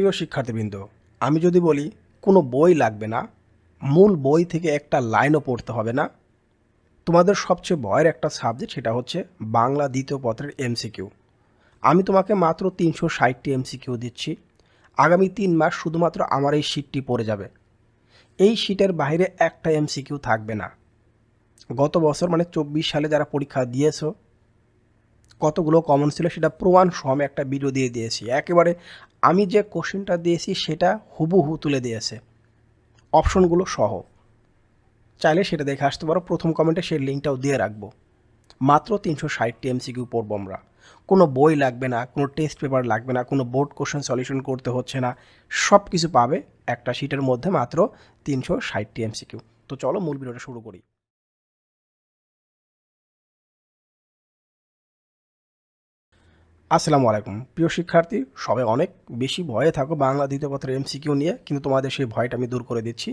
প্রিয় শিক্ষার্থীবৃন্দ, আমি যদি বলি কোনো বই লাগবে না, মূল বই থেকে একটা লাইনও পড়তে হবে না। তোমাদের সবচেয়ে ভয়ের একটা সাবজেক্ট সেটা হচ্ছে বাংলা দ্বিতীয় পত্রের এমসিকিউ আমি তোমাকে মাত্র তিনশো ষাটটি এমসিকিউ দিচ্ছি। আগামী তিন মাস শুধুমাত্র আমার এই শীটটি পড়ে যাবে। এই শীটের বাইরে একটা এমসিকিউ থাকবে না। গত বছর মানে চব্বিশ সালে যারা পরীক্ষা দিয়েছ কতগুলো কমন ছিল সেটা প্রমাণ সহ আমি একটা ভিডিও দিয়ে দিয়েছি। একেবারে আমি যে কোশ্চেনটা দিয়েছি সেটা হুবহু তুলে দিয়েছে। অপশনগুলো সহ। চাইলে সেটা দেখে আসতে পারো। প্রথম কমেন্টে সেই লিঙ্কটাও দিয়ে রাখব। মাত্র তিনশো ষাটটি এমসিকিউ পড়ব আমরা। কোনো বই লাগবে না, কোনো টেস্ট পেপার লাগবে না, কোনো বোর্ড কোশ্চেন সলিউশন করতে হচ্ছে না। সব কিছু পাবে একটা শিটের মধ্যে মাত্র তিনশো ষাটটি এমসিকিউ তো চলো মূল ভিডিওটা শুরু করি। আসসালামু আলাইকুম। প্রিয় শিক্ষার্থী, সবাই অনেক বেশি ভয়ে থাকো বাংলা দ্বিতীয় পত্রের এমসিকিউ নিয়ে, কিন্তু তোমাদের সেই ভয়টা আমি দূর করে দিচ্ছি।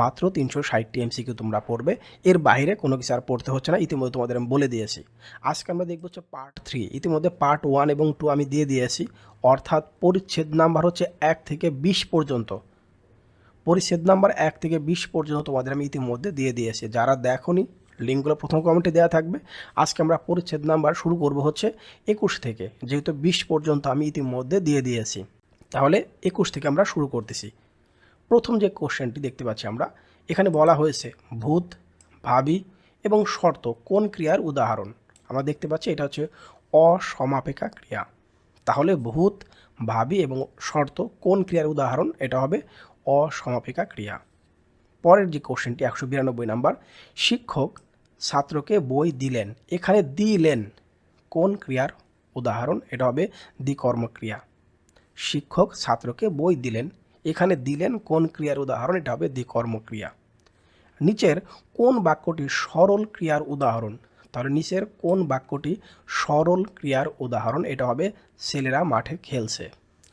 মাত্র তিনশো ষাটটি এমসিকিউ তোমরা পড়বে। এর বাইরে কোনো কিছু আর পড়তে হচ্ছে না, ইতিমধ্যে তোমাদের আমি বলে দিয়েছি। আজকে আমরা দেখব হচ্ছে পার্ট থ্রি ইতিমধ্যে পার্ট ওয়ান এবং টু আমি দিয়ে দিয়েছি। অর্থাৎ পরিচ্ছেদ নাম্বার হচ্ছে এক থেকে বিশ পর্যন্ত। পরিচ্ছেদ নাম্বার এক থেকে বিশ পর্যন্ত তোমাদের আমি ইতিমধ্যে দিয়ে দিয়েছি। যারা দেখোনি লিঙ্কগুলো প্রথম কমেন্টে দেওয়া থাকবে। আজকে আমরা পরিচ্ছেদ নাম্বার শুরু করব হচ্ছে একুশ থেকে। যেহেতু বিশ পর্যন্ত আমি ইতিমধ্যে দিয়ে দিয়েছি। তাহলে একুশ থেকে আমরা শুরু করতেছি। প্রথম যে কোশ্চেনটি দেখতে পাচ্ছি আমরা, এখানে বলা হয়েছে ভূত, ভাবি এবং শর্ত কোন ক্রিয়ার উদাহরণ? আমরা দেখতে পাচ্ছি এটা হচ্ছে অসমাপেক্ষা ক্রিয়া। তাহলে ভূত, ভাবি এবং শর্ত কোন ক্রিয়ার উদাহরণ? এটা হবে অসমাপেক্ষা ক্রিয়া। পরের যে কোশ্চেনটি একশো বিরানব্বই নাম্বার, শিক্ষক ছাত্রকে বই দিলেন। এখানে দিলেন। কোন ক্রিয়ার? উদাহরণ, এটা হবে দ্বিকর্মক্রিয়া। শিক্ষক ছাত্রকে বই দিলেন। এখানে দিলেন কোন ক্রিয়ার উদাহরণ, এটা হবে দ্বিকর্মক্রিয়া। নিচের কোন বাক্যটি সরল ক্রিয়ার উদাহরণ? তাহলে নিচের কোন বাক্যটি সরল ক্রিয়ার উদাহরণ, এটা হবে ছেলেরা মাঠে খেলছে।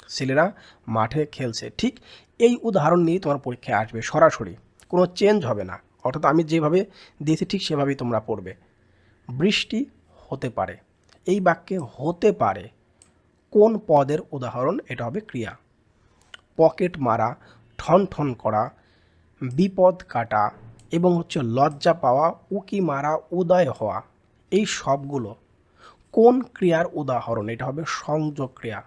ছেলেরা মাঠে খেলছে। ঠিক এই উদাহরণ নিয়ে তোমার পরীক্ষায় আসবে সরাসরি। কোনো চেঞ্জ হবে না। অর্থাৎ আমি যেভাবে দিয়েছি ঠিক সেভাবেই তোমরা পড়বে। বৃষ্টি হতে পারে। এই বাক্যে হতে পারে কোন পদের উদাহরণ? এটা হবে ক্রিয়া। পকেট মারা, ঠন ঠন করা, বিপদ কাটা এবং হচ্ছে লজ্জা পাওয়া, উকি মারা, উদয় হওয়া। এই সবগুলো কোন ক্রিয়ার উদাহরণ? এটা হবে সংযোগ ক্রিয়া।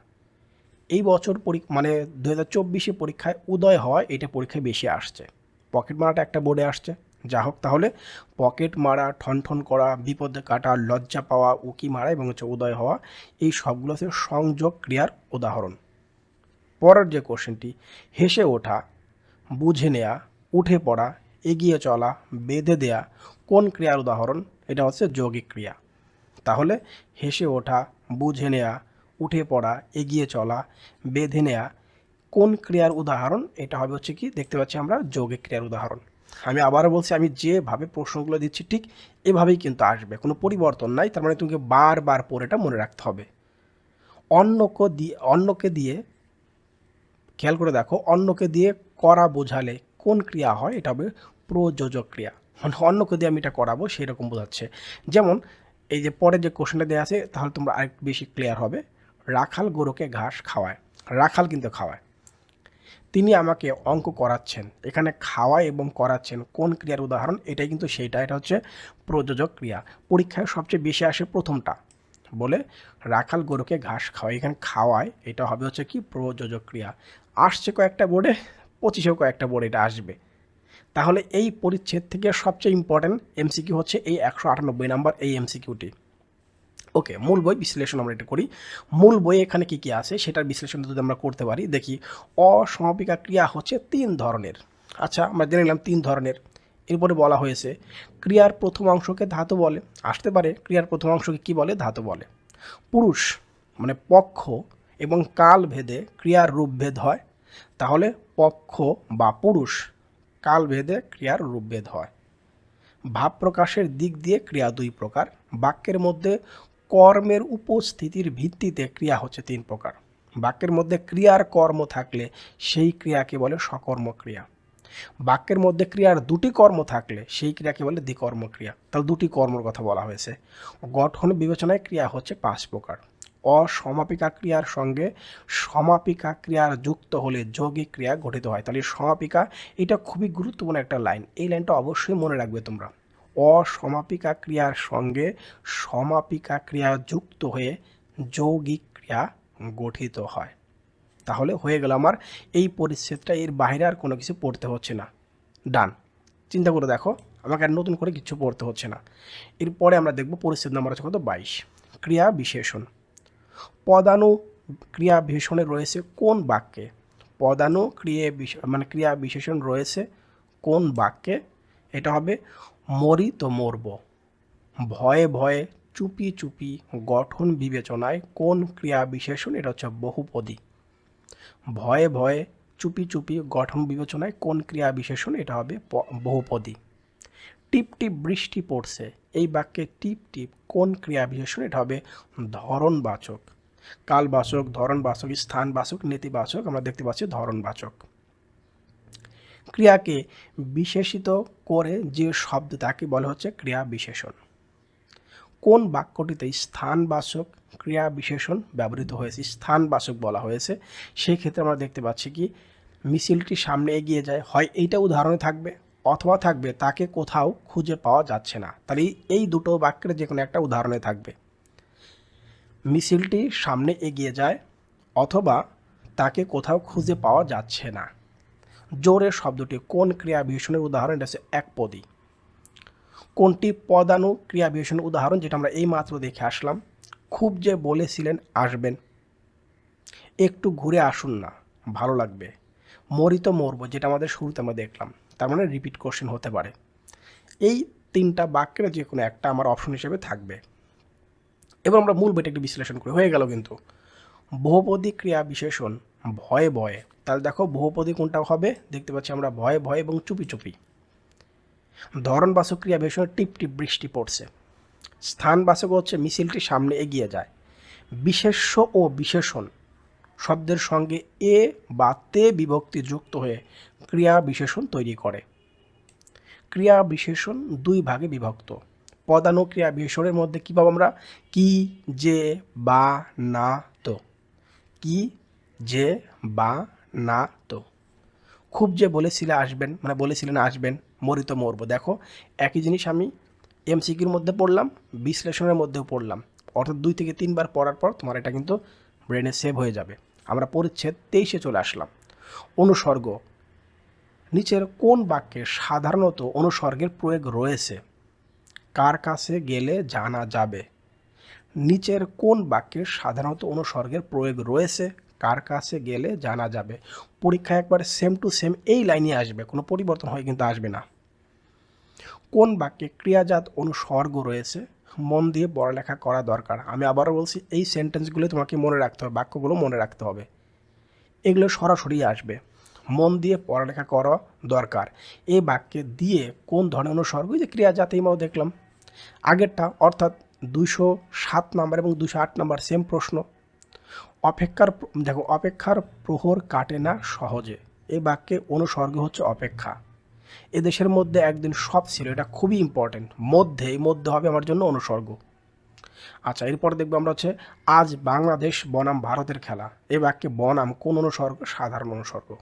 এই বছর পরীক্ষা মানে দু হাজার পরীক্ষায় উদয় হওয়া এটা পরীক্ষায় বেশি আসছে। পকেট মারাটা একটা বোর্ডে আসছে। যা হোক, তাহলে পকেট মারা ঠন ঠন করা, বিপদে কাটা, লজ্জা পাওয়া, উকি মারা এবং হচ্ছে উদয় হওয়া, এই সবগুলো হচ্ছে সংযোগ ক্রিয়ার উদাহরণ। পরের যে কোশ্চেনটি, হেসে ওঠা, বুঝে নেয়া, উঠে পড়া, এগিয়ে চলা, বেঁধে দেয়া, কোন ক্রিয়ার উদাহরণ? এটা হচ্ছে যৌগিক ক্রিয়া। তাহলে হেসে ওঠা, বুঝে নেয়া, উঠে পড়া, এগিয়ে চলা, বেঁধে নেয়া, কোন ক্রিয়ার উদাহরণ? এটা হবে হচ্ছে কি? দেখতে পাচ্ছি আমরা যৌগিক ক্রিয়ার উদাহরণ। আমি আবারও বলছি, আমি যেভাবে প্রশ্নগুলো দিচ্ছি, ঠিক এভাবেই কিন্তু আসবে। কোনো পরিবর্তন নাই, তার মানে তোমাকে বারবার পড়ে এটা মনে রাখতে হবে। অন্যকে দিয়ে অন্যকে দিয়ে, খেয়াল করে দেখো, অন্যকে দিয়ে করা বোঝালে কোন ক্রিয়া হয়? এটা হবে প্রযোজক ক্রিয়া। মানে অন্যকে দিয়ে আমি এটা করাবো সেই রকম বোঝাচ্ছে। যেমন, এই যে পরে যে কোশ্চেনটা দেওয়া আছে, তাহলে তোমরা আরেকটু বেশি ক্লিয়ার হবে। রাখাল গরুকে ঘাস খাওয়ায়। রাখাল কিন্তু খাওয়ায়। তিনি আমাকে অঙ্ক করাচ্ছেন। এখানে খাওয়ায় এবং করাচ্ছেন। কোন ক্রিয়ার উদাহরণ? এটাই কিন্তু সেইটা, এটা হচ্ছে প্রযোজক ক্রিয়া। পরীক্ষায় সবচেয়ে বেশি আসে প্রথমটা। বলে, রাখাল গরুকে ঘাস খাওয়ায়। এখানে খাওয়ায়, এটা হবে হচ্ছে কি? প্রযোজক ক্রিয়া। আসছে কয়েকটা বোর্ডে, পঁচিশেও কয়েকটা বোর্ডে এটা আসবে। তাহলে এই পরিচ্ছেদ থেকে সবচেয়ে ইম্পর্ট্যান্ট এমসিকিউ হচ্ছে এই একশো আটানব্বই নাম্বার এই এমসিকিউটি ওকে, মূল বই বিশ্লেষণ আমরা এটা করি। মূল বই এখানে কি কি আছে সেটার বিশ্লেষণ যদি আমরা করতে পারি, দেখি। অসমাপিকা ক্রিয়া হচ্ছে তিন ধরনের। আচ্ছা আমরা জেনে নিলাম তিন ধরনের। এরপরে বলা হয়েছে, ক্রিয়ার প্রথম অংশকে ধাতু বলে। আসতে পারে, ক্রিয়ার প্রথম অংশকে কি বলে? ধাতু বলে। পুরুষ মানে পক্ষ এবং কাল ভেদে ক্রিয়ার রূপভেদ হয়। তাহলে পক্ষ বা পুরুষ কাল ভেদে ক্রিয়ার রূপভেদ হয়। ভাব প্রকাশের দিক দিয়ে ক্রিয়া দুই প্রকার। বাক্যের মধ্যে কর্মের উপস্থিতির ভিত্তিতে ক্রিয়া হচ্ছে তিন প্রকার। বাক্যের মধ্যে ক্রিয়ার কর্ম থাকলে সেই ক্রিয়াকে বলে সকর্ম ক্রিয়া। বাক্যের মধ্যে ক্রিয়ার দুটি কর্ম থাকলে সেই ক্রিয়াকে বলে দ্বিকর্ম ক্রিয়া। তাহলে দুটি কর্মর কথা বলা হয়েছে। গঠন বিবেচনায় ক্রিয়া হচ্ছে পাঁচ প্রকার। অসমাপিকা ক্রিয়ার সঙ্গে সমাপিকা ক্রিয়ার যুক্ত হলে যৌগিক ক্রিয়া গঠিত হয়। তাহলে সমাপিকা, এটা খুবই গুরুত্বপূর্ণ একটা লাইন। এই লাইনটা অবশ্যই মনে রাখবে তোমরা। অসমাপিকা ক্রিয়ার সঙ্গে সমাপিকা ক্রিয়া যুক্ত হয়ে যৌগিক ক্রিয়া গঠিত হয়। তাহলে হয়ে গেল আমার এই পরিচ্ছেদটা, এর বাইরে আর কোনো কিছু পড়তে হচ্ছে না। ডান। চিন্তা করে দেখো, আমাকে আর নতুন করে কিছু পড়তে হচ্ছে না। এরপরে আমরা দেখব পরিচ্ছেদ নাম্বার হচ্ছে কত? বাইশ। ক্রিয়া বিশেষণ। পদানু ক্রিয়া বিশেষণে রয়েছে কোন বাক্যে? পদানু ক্রিয়া মানে ক্রিয়া বিশেষণ রয়েছে কোন বাক্যে? এটা হবে মরি তো মরব। ভয়ে ভয়ে চুপি চুপি গঠন বিবেচনায় কোন ক্রিয়া বিশেষণ, এটা হচ্ছে বহুপদী। ভয়ে ভয়ে চুপি চুপি গঠন বিবেচনায় কোন ক্রিয়া বিশেষণ, এটা হবে বহুপদী। টিপ টিপ বৃষ্টি পড়ছে, এই বাক্যে টিপ টিপ কোন ক্রিয়া বিশেষণ, এটা হবে ধরনবাচক কালবাচক ধরনবাচক স্থানবাচক, নেতিবাচক, আমরা দেখতে পাচ্ছি ধরনবাচক ক্রিয়াকে বিশেষিত করে যে শব্দ তাকে বলা হচ্ছে ক্রিয়া বিশেষণ। কোন বাক্যটিতে স্থানবাচক ক্রিয়া বিশেষণ ব্যবহৃত হয়েছে, স্থানবাচক বলা হয়েছে, সেই ক্ষেত্রে আমরা দেখতে পাচ্ছি কি, মিছিলটি সামনে এগিয়ে যায়, হয় এইটা উদাহরণে থাকবে অথবা থাকবে তাকে কোথাও খুঁজে পাওয়া যাচ্ছে না। তাহলে এই- দুটো বাক্যের যে কোনো একটা উদাহরণে থাকবে। মিছিলটি সামনে এগিয়ে যায় অথবা তাকে কোথাও খুঁজে পাওয়া যাচ্ছে না। জোরে শব্দটি কোন ক্রিয়া বিশেষণের উদাহরণ? এটা হচ্ছে একপদী কোনটি পদানু ক্রিয়া বিশেষণের উদাহরণ? যেটা আমরা এই মাত্র দেখে আসলাম। খুব যে বলেছিলেন, আসবেন। একটু ঘুরে আসুন না, ভালো লাগবে। মরি তো মরবো, যেটা আমাদের শুরুতে আমরা দেখলাম। তার মানে রিপিট কোশ্চেন হতে পারে। এই তিনটা বাক্যের যে কোনো একটা আমার অপশন হিসেবে থাকবে। এবার আমরা মূল বইটা একটু বিশ্লেষণ করি। হয়ে গেল কিন্তু। বহুপদী ক্রিয়া বিশেষণ ভয়ে ভয়ে। তাহলে দেখো বহুপদী কোনটা হবে? দেখতে পাচ্ছি আমরা ভয়ে ভয়ে এবং চুপি চুপি। ধরনবাচক ক্রিয়া বিশেষণ টিপ টিপ বৃষ্টি পড়ছে। স্থান বাসক হচ্ছে মিছিলটি সামনে এগিয়ে যায়। বিশেষ্য ও বিশেষণ শব্দের সঙ্গে এ বা তে বিভক্তি যুক্ত হয়ে ক্রিয়া বিশেষণ তৈরি করে। ক্রিয়া বিশেষণ দুই ভাগে বিভক্ত। পদানু ক্রিয়া বিশেষণের মধ্যে কী পাবো আমরা? কি, যে, বা, না, তো। কি, যে, বা না তো। খুব যে বলেছিলে আসবেন মানে বলেছিলেন আসবেন মরিত মরব। দেখো, একই জিনিস আমি এমসিকিউর মধ্যে পড়লাম, বিশ্লেষণের মধ্যেও পড়লাম। অর্থাৎ দুই থেকে তিনবার পড়ার পর তোমার এটা কিন্তু ব্রেনে সেভ হয়ে যাবে। আমরা পরিচ্ছেদ তেইশে চলে আসলাম। অনুসর্গ। নিচের কোন বাক্যে সাধারণত অনুসর্গের প্রয়োগ রয়েছে? কার কাছে গেলে জানা যাবে? নিচের কোন বাক্যে সাধারণত অনুসর্গের প্রয়োগ রয়েছে? কার কাছে গেলে জানা যাবে। পরীক্ষায় একবার সেম টু সেম এই লাইনে আসবে, কোনো পরিবর্তন হয়ে কিন্তু আসবে না। কোন বাক্যে ক্রিয়াজাত অনুসর্গ রয়েছে, মন দিয়ে পড়ালেখা করা দরকার। আমি আবারও বলছি, এই সেন্টেন্সগুলো তোমাকে মনে রাখতে হবে, বাক্যগুলো মনে রাখতে হবে। এগুলো সরাসরি আসবে। মন দিয়ে পড়ালেখা করা দরকার। এই বাক্যে দিয়ে কোন ধরনের অনুসর্গ? যে ক্রিয়াজাত এইমাও দেখলাম। আগেরটা, অর্থাৎ দুশো সাত নাম্বার এবং দুশো আট নাম্বার সেম প্রশ্ন। অপেক্ষার দেখো, অপেক্ষার প্রহর কাটে না সহজে। এই বাক্যে অনুসর্গ হচ্ছে অপেক্ষা। এদেশের মধ্যে একদিন সব ছিল, এটা খুবই ইম্পর্টেন্ট মধ্যে, এই মধ্যে হবে আমার জন্য অনুসর্গ। আচ্ছা এরপর দেখব আমরা হচ্ছে, আজ বাংলাদেশ বনাম ভারতের খেলা। এই বাক্যে বনাম কোন অনুসর্গ? সাধারণ অনুসর্গ।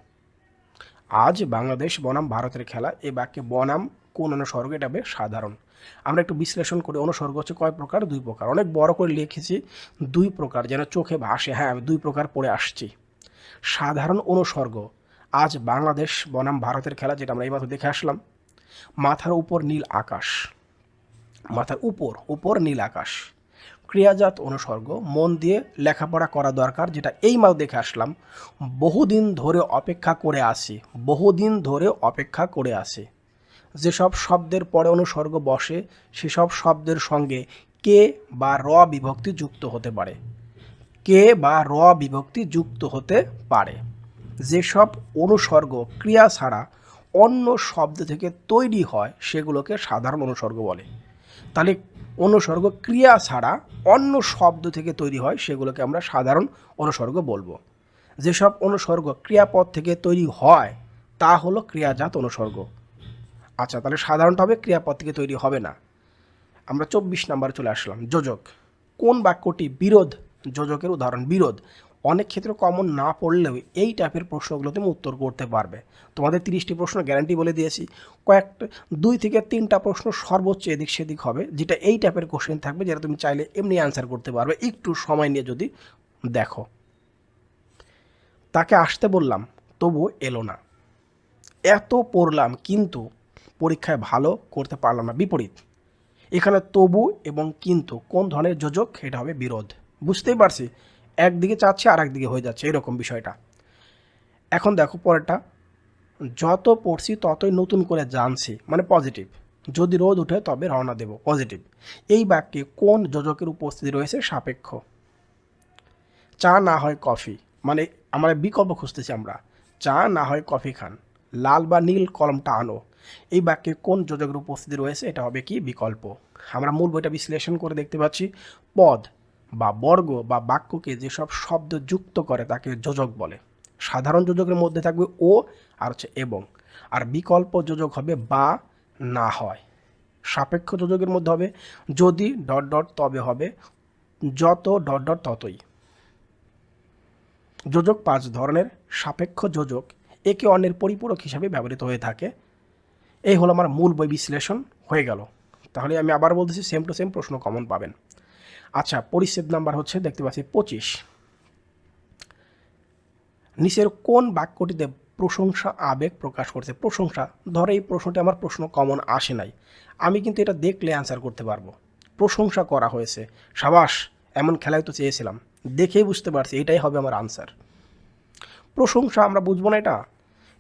আজ বাংলাদেশ বনাম ভারতের খেলা। এই বাক্যে বনাম কোন অনুসর্গ? এটা হবে সাধারণ। আমরা একটু বিশ্লেষণ করি, অনুসর্গ হচ্ছে কয় প্রকার? দুই প্রকার। অনেক বড় করে লিখেছি, দুই প্রকার যেন চোখে ভাসে হ্যাঁ আমি দুই প্রকার পড়ে আসছি। সাধারণ অনুসর্গ, আজ বাংলাদেশ বনাম ভারতের খেলা যেটা আমরা এইমাত্র দেখে আসলাম, মাথার উপর নীল আকাশ। মাথার উপর উপর নীল আকাশ। ক্রিয়াজাত অনুসর্গ, মন দিয়ে লেখাপড়া করা দরকার, যেটা এই মাও দেখে আসলাম। বহুদিন ধরে অপেক্ষা করে আসি বহুদিন ধরে অপেক্ষা করে আসি যেসব শব্দের পরে অনুসর্গ বসে, সেসব শব্দের সঙ্গে কে বা র বিভক্তি যুক্ত হতে পারে। কে বা র বিভক্তি যুক্ত হতে পারে। যেসব অনুসর্গ ক্রিয়া ছাড়া অন্য শব্দ থেকে তৈরি হয়, সেগুলোকে সাধারণ অনুসর্গ বলে। তাহলে অনুসর্গ ক্রিয়া ছাড়া অন্য শব্দ থেকে তৈরি হয়, সেগুলোকে আমরা সাধারণ অনুসর্গ বলব। যেসব অনুসর্গ ক্রিয়াপদ থেকে তৈরি হয়, তা হলো ক্রিয়াজাত অনুসর্গ। আচ্ছা তাহলে সাধারণটা হবে ক্রিয়াপদ থেকে তৈরি হবে না। আমরা চব্বিশ নাম্বার চলে আসলাম। যোজক। কোন বাক্যটি বিরোধ? যোজকের উদাহরণ, বিরোধ। অনেক ক্ষেত্রে কমন না পড়লেও এই টাইপের প্রশ্নগুলো তুমি উত্তর করতে পারবে। তোমাদের তিরিশটি প্রশ্ন গ্যারান্টি বলে দিয়েছি। কয়েকটা, দুই থেকে তিনটা প্রশ্ন সর্বোচ্চ এদিক সেদিক হবে, যেটা এই টাইপের কোশ্চেন থাকবে, যেটা তুমি চাইলে এমনি অ্যান্সার করতে পারবে। একটু সময় নিয়ে যদি দেখো। তাকে আসতে বললাম তবু এলো না। এত পড়লাম, কিন্তু পরীক্ষায় ভালো করতে পারলাম না, বিপরীত। এখানে তবু এবং কিন্তু কোন ধরনের যোজক এটা হবে বিরোধ। বুঝতেই পারছি, একদিকে চাচ্ছে আর একদিকে হয়ে যাচ্ছে, এরকম বিষয়টা। এখন দেখো পরেরটা। যত পড়ছি ততই নতুন করে জানছি মানে পজিটিভ যদি রোদ উঠে তবে রওনা দেব পজিটিভ এই বাক্যে কোন যোজকের উপস্থিতি রয়েছে সাপেক্ষ। চা না হয় কফি মানে আমরা বিকল্প খুঁজতেছি আমরা। চা না হয় কফি খান। লাল বা নীল কলমটা আনো। এই বাক্যে কোন যোজকের উপস্থিতি রয়েছে এটা হবে কি বিকল্প। আমরা মূল বইটা বিশ্লেষণ করে দেখতে পাচ্ছি। পদ বা বর্গ বা বাক্যকে যেসব শব্দ যুক্ত করে তাকে যোজক বলে। সাধারণ যোজকের মধ্যে থাকবে ও আর হচ্ছে এবং। আর বিকল্প যোজক হবে বা না হয়। সাপেক্ষ যোজকের মধ্যে হবে যদি ডট ডট তবে হবে, যত ডট ডট ততই। যোজক পাঁচ ধরনের, সাপেক্ষ যোজক একে অন্যের পরিপূরক হিসাবে ব্যবহৃত হয়ে থাকে। এই হলো আমার মূল বই বিশ্লেষণ, হয়ে গেল। তাহলে আমি আবার বলতেছি সেম টু সেম প্রশ্ন কমন পাবেন। আচ্ছা পরিচ্ছেদ নাম্বার হচ্ছে, দেখতে পাচ্ছি, পঁচিশ। নিচের কোন বাক্যটিতে প্রশংসা, আবেগ প্রকাশ করছে? প্রশংসা, ধরো এই প্রশ্নটি আমার প্রশ্ন কমন আসে নাই। আমি কিন্তু এটা দেখলে অ্যান্সার করতে পারব। প্রশংসা করা হয়েছে। সাবাস, এমন খেলায় তো চেয়েছিলাম। দেখেই বুঝতে পারছি, এটাই হবে আমার আনসার প্রশংসা আমরা বুঝব না এটা।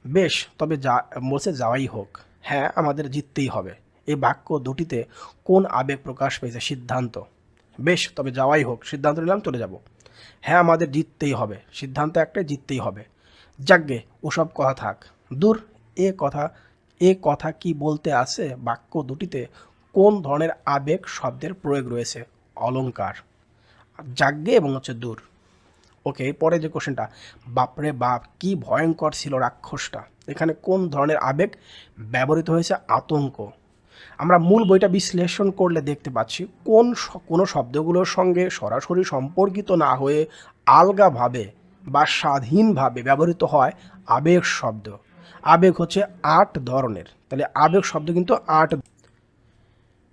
বেশ, তবে যা, বলছে যাওয়াই হোক। হ্যাঁ আমাদের জিততেই হবে। এই বাক্য দুটিতে কোন আবেগ প্রকাশ পেয়েছে? সিদ্ধান্ত। বেশ, তবে যাওয়াই হোক, সিদ্ধান্ত নিলাম, চলে যাব। হ্যাঁ আমাদের জিততেই হবে। সিদ্ধান্ত একটাই, জিততেই হবে। যাকগে, ওসব কথা থাক। দূর, এ কথা এ কথা কি বলতে আছে? বাক্য দুটিতে কোন ধরনের আবেগ শব্দের প্রয়োগ রয়েছে? অলঙ্কার যাগ্গে এবং হচ্ছে দূর। ওকে পরে যে কোশ্চেনটা বাপরে বাপ, কি ভয়ঙ্কর ছিল রাক্ষসটা। এখানে কোন ধরনের আবেগ ব্যবহৃত হয়েছে? আতঙ্ক। আমরা মূল বইটা বিশ্লেষণ করলে দেখতে পাচ্ছি, কোন কোনো শব্দগুলোর সঙ্গে সরাসরি সম্পর্কিত না হয়ে আলগাভাবে বা স্বাধীনভাবে ব্যবহৃত হয় আবেগ শব্দ। আবেগ হচ্ছে আট ধরনের। তাহলে আবেগ শব্দ কিন্তু আট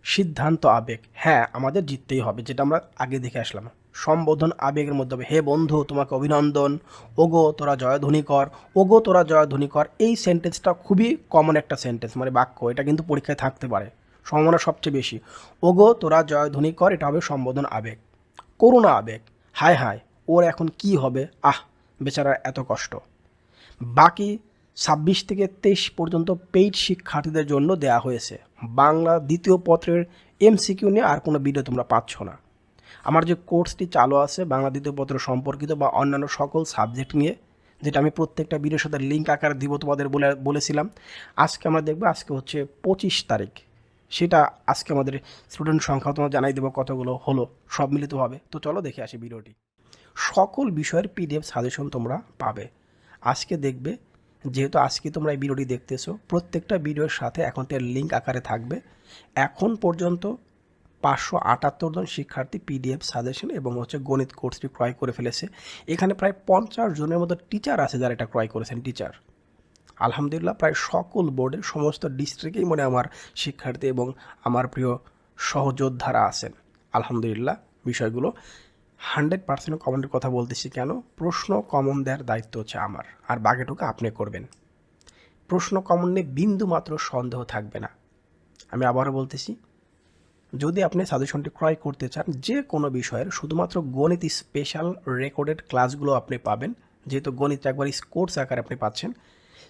সিদ্ধান্ত আবেগ। হ্যাঁ আমাদের জিততেই হবে, যেটা আমরা আগে দেখে আসলাম। সম্বোধন আবেগের মধ্যে হবে। হে বন্ধু, তোমাকে অভিনন্দন। ওগো, তোরা জয়ধ্বনি কর ওগো, তোরা জয়ধ্বনি কর এই সেন্টেন্সটা খুবই কমন একটা সেন্টেন্স মানে বাক্য। এটা কিন্তু পরীক্ষায় থাকতে পারে। সম্ভাবনা সবচেয়ে বেশি। ওগো, তোরা জয়ধ্বনি কর এটা হবে সম্বোধন আবেগ। করুণা আবেগ। হায় হায়, ওর এখন কি হবে? আহ, বেচারার এত কষ্ট। বাকি ছাব্বিশ থেকে তেইশ পর্যন্ত পেইড শিক্ষার্থীদের জন্য দেয়া হয়েছে। বাংলা দ্বিতীয় পত্রের এমসিকিউ নিয়ে আর কোনো ভিডিও তোমরা পাচ্ছ না। আমার যে কোর্সটি চালু আছে বাংলা দ্বিতীয় পত্র সম্পর্কিত বা অন্যান্য সকল সাবজেক্ট নিয়ে, যেটা আমি প্রত্যেকটা ভিডিওর সাথে লিঙ্ক আকারে দিব তোমাদের বলে, বলেছিলাম। আজকে আমরা দেখব আজকে হচ্ছে পঁচিশ তারিখ। সেটা আজকে আমাদের স্টুডেন্ট সংখ্যা তোমার জানাই দেবো কতগুলো হলো, সব মিলিত হবে। তো চলো দেখে আসি ভিডিওটি। সকল বিষয়ের পিডিএফ সাজেশন তোমরা পাবে। আজকে দেখবে, যেহেতু আজকে তোমরা এই ভিডিওটি দেখতেছো, প্রত্যেকটা ভিডিওর সাথে এখন তার লিঙ্ক আকারে থাকবে। এখন পর্যন্ত পাঁচশো আটাত্তর জন শিক্ষার্থী পিডিএফ সাজেশন এবং হচ্ছে গণিত কোর্সটি ক্রয় করে ফেলেছে। এখানে প্রায় পঞ্চাশ জনের মতো টিচার আছে যারা এটা ক্রয় করেছেন, টিচার। আলহামদুলিল্লাহ, প্রায় সকল বোর্ডের সমস্ত ডিস্ট্রিক্টেই মনে আমার শিক্ষার্থী এবং আমার প্রিয় সহযোদ্ধারা আছেন। আলহামদুলিল্লাহ, বিষয়গুলো হান্ড্রেড পার্সেন্ট কমনের কথা বলতেছি কেন? প্রশ্ন কমন দেওয়ার দায়িত্ব হচ্ছে আমার, আর বাকিটুকু আপনি করবেন। প্রশ্ন কমন নিয়ে বিন্দু মাত্র সন্দেহ থাকবে না। আমি আবারও বলতেছি যদি আপনি সাজেশনটি ক্রয় করতে চান, যে কোনো বিষয়ের শুধুমাত্র গণিত স্পেশাল রেকর্ডেড ক্লাসগুলো আপনি পাবেন। যেহেতু গণিত একবার স্কোর্স আকারে আপনি পাচ্ছেন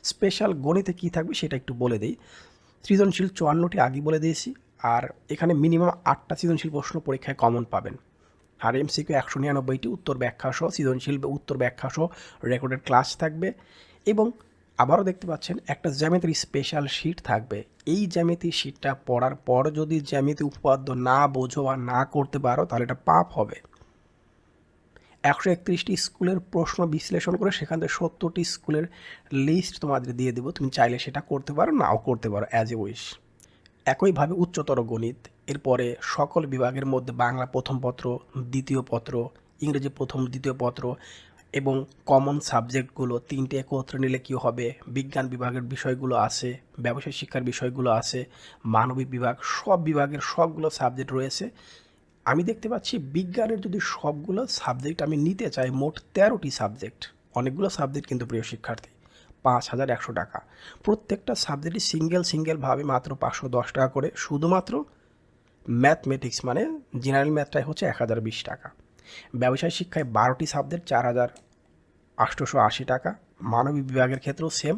স্পেশাল গণিতে কী থাকবে সেটা একটু বলে দিই। সৃজনশীল চুয়ান্নটি আগে বলে দিয়েছি, আর এখানে মিনিমাম আটটা সৃজনশীল প্রশ্ন পরীক্ষায় কমন পাবেন। আর এমসিকিউ একশো নিরানব্বইটি উত্তর ব্যাখ্যা সহ, সৃজনশীল উত্তর ব্যাখ্যা সহ রেকর্ডেড ক্লাস থাকবে এবং আবারও দেখতে পাচ্ছেন একটা জ্যামিতির স্পেশাল শিট থাকবে। এই জ্যামিতি শিটটা পড়ার পর যদি জ্যামিতি উপপাদ্য না বোঝো বা না করতে পারো, তাহলে এটা পাপ হবে। একশো একত্রিশটি স্কুলের প্রশ্ন বিশ্লেষণ করে সেখান থেকে সত্তরটি স্কুলের লিস্ট তোমাদের দিয়ে দেবো। তুমি চাইলে সেটা করতে পারো, নাও করতে পারো অ্যাজ এ উইশ একইভাবে উচ্চতর গণিত, এরপরে সকল বিভাগের মধ্যে বাংলা প্রথম পত্র, দ্বিতীয় পত্র, ইংরেজি প্রথম, দ্বিতীয় পত্র এবং কমন সাবজেক্টগুলো তিনটে একত্রে নিলে কী হবে? বিজ্ঞান বিভাগের বিষয়গুলো আছে, ব্যবসায় শিক্ষার বিষয়গুলো আছে, মানবিক বিভাগ, সব বিভাগের সবগুলো সাবজেক্ট রয়েছে। আমি দেখতে পাচ্ছি বিজ্ঞানের যদি সবগুলো সাবজেক্ট আমি নিতে চাই, মোট তেরোটি সাবজেক্ট অনেকগুলো সাবজেক্ট কিন্তু প্রিয় শিক্ষার্থী, পাঁচ হাজার একশো টাকা। প্রত্যেকটা সাবজেক্টই সিঙ্গেল সিঙ্গেলভাবে মাত্র পাঁচশো দশ টাকা করে। শুধুমাত্র ম্যাথমেটিক্স মানে জেনারেল ম্যাথটাই হচ্ছে এক হাজার বিশ টাকা। ব্যবসায় শিক্ষায় বারোটি সাবজেক্ট, চার হাজার আটশোশো আশি টাকা। মানবিক বিভাগের ক্ষেত্রেও সেম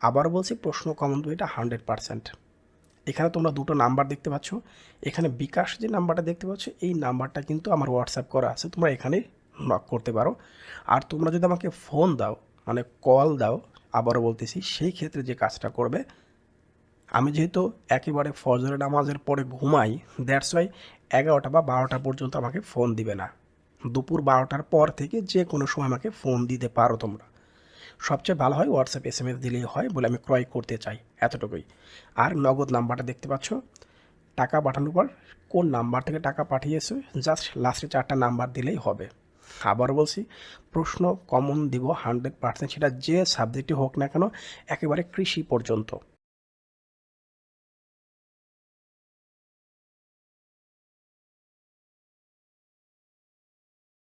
আবার বলছি, প্রশ্ন কমন দুইটা হান্ড্রেড পারসেন্ট এখানে তোমরা দুটো নাম্বার দেখতে পাচ্ছ। এখানে বিকাশ যে নাম্বারটা দেখতে পাচ্ছ, এই নাম্বারটা কিন্তু আমার হোয়াটসঅ্যাপ করা আছে। তোমরা এখানে নক করতে পারো। আর তোমরা যদি আমাকে ফোন দাও মানে কল দাও, আবারও বলতেছি, সেই ক্ষেত্রে যে কাজটা করবে, আমি যেহেতু একেবারে ফজরের নামাজের পরে ঘুমাই দ্যাটস ওয়াই এগারোটা বা বারোটা পর্যন্ত আমাকে ফোন দিবে না। দুপুর বারোটার পর থেকে যে কোনো সময় আমাকে ফোন দিতে পারো তোমরা। সবচেয়ে ভালো হয় হোয়াটসঅ্যাপ এস এম এস দিলেই হয় বলে আমি ক্রয় করতে চাই এতটুকুই। আর নগদ নাম্বারটা দেখতে পাচ্ছ? টাকা পাঠানোর পর কোন নাম্বার থেকে টাকা পাঠিয়েছো? জাস্ট লাস্টে চারটা নাম্বার দিলেই হবে। আবার বলছি, প্রশ্ন কমন দিব হান্ড্রেড পার্সেন্ট সেটা যে সাবজেক্টে হোক না কেন, একেবারে কৃষি পর্যন্ত।